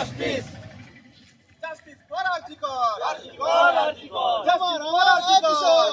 Justice justice for RG Kar RG Kar RG Kar যেমন আমার আর্জিকর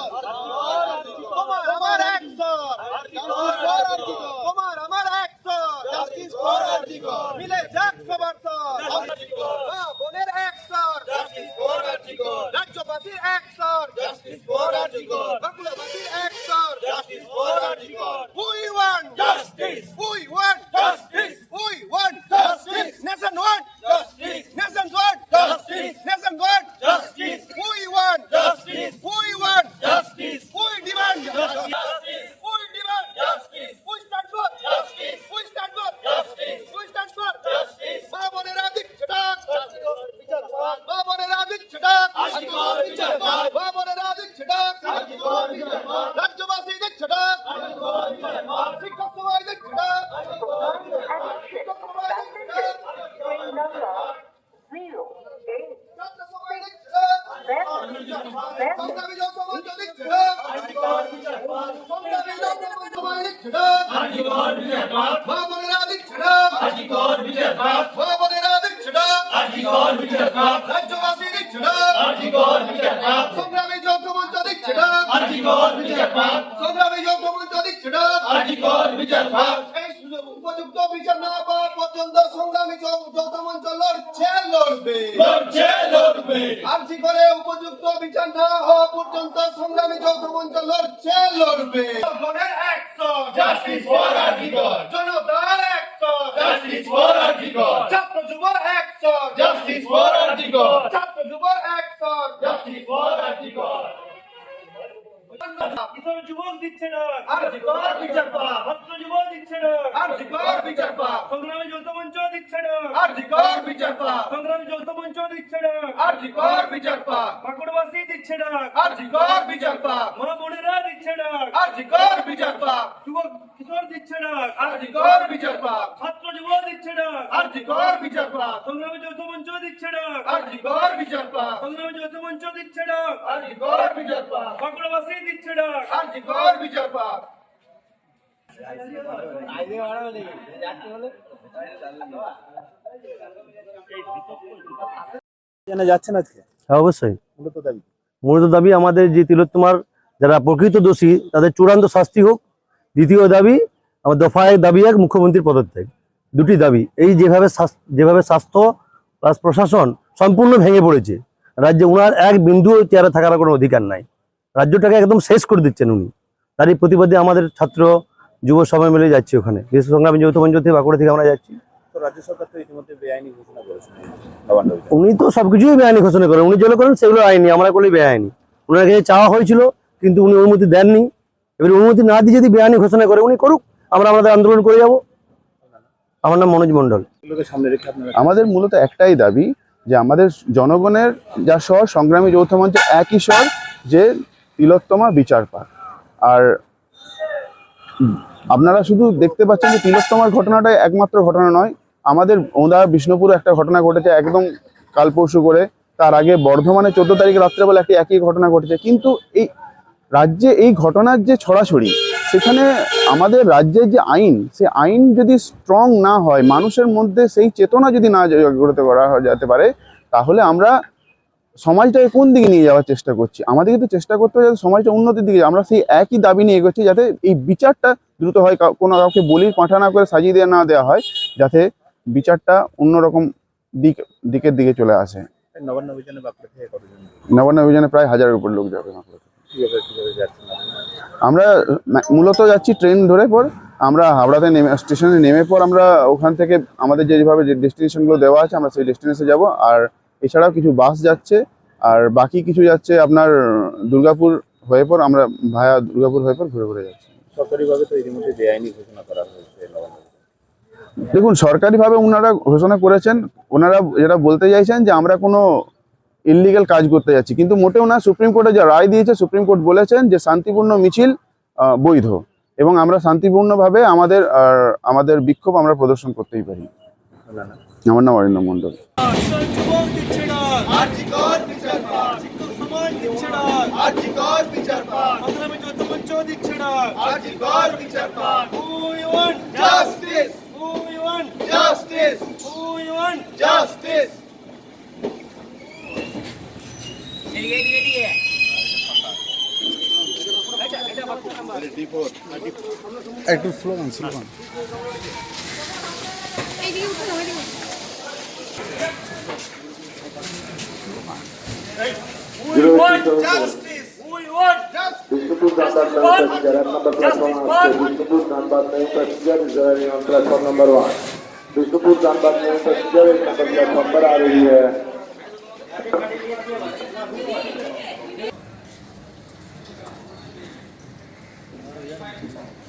তোমার আমার অ্যাকশন আর্জিকর আর্জিকর তোমার আমার অ্যাকশন জাস্টিস ফর আর্জিকর মিলে যাক সবার সর আর্জিকর হ্যাঁ বোনের অ্যাকশন জাস্টিস ফর আর্জিকর রাজ্যবাসীর action justice for RG Kar বাংলাবাসীর action justice for RG Kar we want justice we want justice we want justice nation want justice nation want justice nation want justice we want justice we want justice we demand justice we demand justice we stand for justice we stand for justice we stand for justice মা বোনেরা দিচ্ছে ডাক মা বোনেরা দিচ্ছে ডাক মা বোনেরা দিচ্ছে ডাক রাজ্যবাসী দিচ্ছে ডাক শিক্ষক সবাই দিচ্ছে ডাক শিক্ষক সবাই দিচ্ছে ডাক এই সুযোগ উপযুক্ত বিচার না পাওয়া পর্যন্ত সংগ্রামী যৌথমঞ্চ লড়ছে লড়বে। আর্জি করে উপযুক্ত বিচার না হওয়া পর্যন্ত সংগ্রামী যৌথমঞ্চ লড়ছে লড়বে। জনগণের অ্যাকশন জনতার অ্যাকশন ছাত্র যুবর অ্যাকশন ছাত্র যুবর অ্যাকশন কিশোর যুবক দিচ্ছে না। আর্জি কর বিচার পা। ছাত্র যুবক দিচ্ছে না। আর্জি কর বিচার পা। সংগ্রামী যৌথ মঞ্চ দিচ্ছে না। আর্জি কর বিচার পা। সংগ্রামী যৌথ মঞ্চ দিচ্ছে না। আর্জি কর বিচার পা। পাকুড়বাসী দিচ্ছে না। আর্জি কর বিচার পা। মা বোনেরা দিচ্ছে না। আর্জি কর বিচার পা। যুবক কিশোর দিচ্ছে না। আর্জি কর বিচার পা। কর বিচার সংগ্রামী যৌথ মঞ্চ কর বিচার সংগ্রামী যৌথ মঞ্চ কর বিচার কর বিচার যাচ্ছেন আজকে? হ্যাঁ অবশ্যই। মূলত দাবি মূলত দাবি আমাদের যে তিলোত্তমার যারা প্রকৃত দোষী তাদের চূড়ান্ত শাস্তি হোক। দ্বিতীয় দাবি আমার দফা এক দাবি এক মুখ্যমন্ত্রীর পদত্যাগ। দুটি দাবি। এই যেভাবে যেভাবে স্বাস্থ্য প্লাস প্রশাসন সম্পূর্ণ ভেঙে পড়েছে রাজ্যে উনার এক বিন্দু চেয়ারে থাকার কোনো অধিকার নাই। রাজ্যটাকে একদম শেষ করে দিচ্ছেন উনি। তারই প্রতিবাদে আমাদের ছাত্র যুব সবাই মিলে যাচ্ছি ওখানে। বিশ্ব সংগ্রামী যৌথ মঞ্চ থেকে বাঁকুড়া থেকে আমরা যাচ্ছি। উনি তো সবকিছুই বেআইনি ঘোষণা করেন। উনি যেগুলো করেন সেগুলো আইনি আমরা করলে বেআইনি। ওনার কাছে চাওয়া হয়েছিল কিন্তু উনি অনুমতি দেননি। এবার অনুমতি না দিয়ে যদি বেআইনি ঘোষণা করে উনি করুক আমরা আমাদের আন্দোলন করে যাব। আমার নাম মনোজ আপনারা আমাদের মূলত একটাই দাবি যে আমাদের জনগণের যা স্বর সংগ্রামী যৌথ মঞ্চে একই স্বর যে তিলোত্তমা বিচার পাক। আর আপনারা শুধু দেখতে পাচ্ছেন যে তিলোত্তমার ঘটনাটাই একমাত্র ঘটনা নয় আমাদের ওদা বিষ্ণুপুর একটা ঘটনা ঘটেছে একদম কাল পরশু করে। তার আগে বর্ধমানে চোদ্দ তারিখ রাত্রেবেলা একটি একই ঘটনা ঘটেছে। কিন্তু এই রাজ্যে এই ঘটনার যে ছড়াছড়ি সেখানে আমাদের রাজ্যের যে আইন সে আইন যদি স্ট্রং না হয় মানুষের মধ্যে সেই চেতনা যদি না জাগ্রত করা যেতে পারে তাহলে আমরা সমাজটাকে কোন দিকে নিয়ে যাওয়ার চেষ্টা করছি আমাদেরকে তো চেষ্টা করতে হবে যাতে সমাজটা উন্নতির দিকে। আমরা সেই একই দাবি নিয়ে এগোচ্ছি যাতে এই বিচারটা দ্রুত হয় কোনো কাউকে বলির পাঠা না করে সাজিয়ে দেওয়া না দেওয়া হয় যাতে বিচারটা অন্যরকম দিক দিকের দিকে চলে আসে নবান্ন অভিযানে নবান্ন অভিযানে প্রায় হাজারের উপর লোক যাবে। কীভাবে কীভাবে যাচ্ছেন আমরা মূলত যাচ্ছি ট্রেন ধরে পর আমরা হাওড়াতে নেমে স্টেশনে নেমে পর আমরা ওখান থেকে আমাদের যেভাবে যে ডেস্টিনেশনগুলো দেওয়া আছে আমরা সেই ডেস্টিনেশনে যাব। আর এছাড়াও কিছু বাস যাচ্ছে আর বাকি কিছু যাচ্ছে আপনার দুর্গাপুর হয়ে পর আমরা ভায়া দুর্গাপুর হয়ে পর ঘুরে ঘুরে যাচ্ছি। সরকারিভাবে তো ইতিমধ্যে বেআইনি ঘোষণা করা হয়েছে দেখুন সরকারিভাবে ওনারা ঘোষণা করেছেন ওনারা যেটা বলতে চাইছেন যে আমরা কোনো ইলিগাল কাজ করতে যাচ্ছি। কিন্তু মোটেও না, সুপ্রিম কোর্টে যা রায় দিয়েছে, সুপ্রিম কোর্ট বলেছেন যে শান্তিপূর্ণ মিছিল বৈধ। এবং আমরা শান্তিপূর্ণভাবে আমাদের আমাদের বিক্ষোভ আমরা প্রদর্শন করতেই পারি? আমার নাম অরিন্দম মণ্ডল। যুবক দিচ্ছে না আর্জি want justice we want justice Bishnupur number নয় প্যাসেঞ্জার এক নম্বর প্ল্যাটফর্ম আসছে বিষ্ণুপুর নাম্বার নয় passenger is on platform number one Bishnupur number now passenger एक नंबर प्लेटफॉर्म पर आ रही है She's like,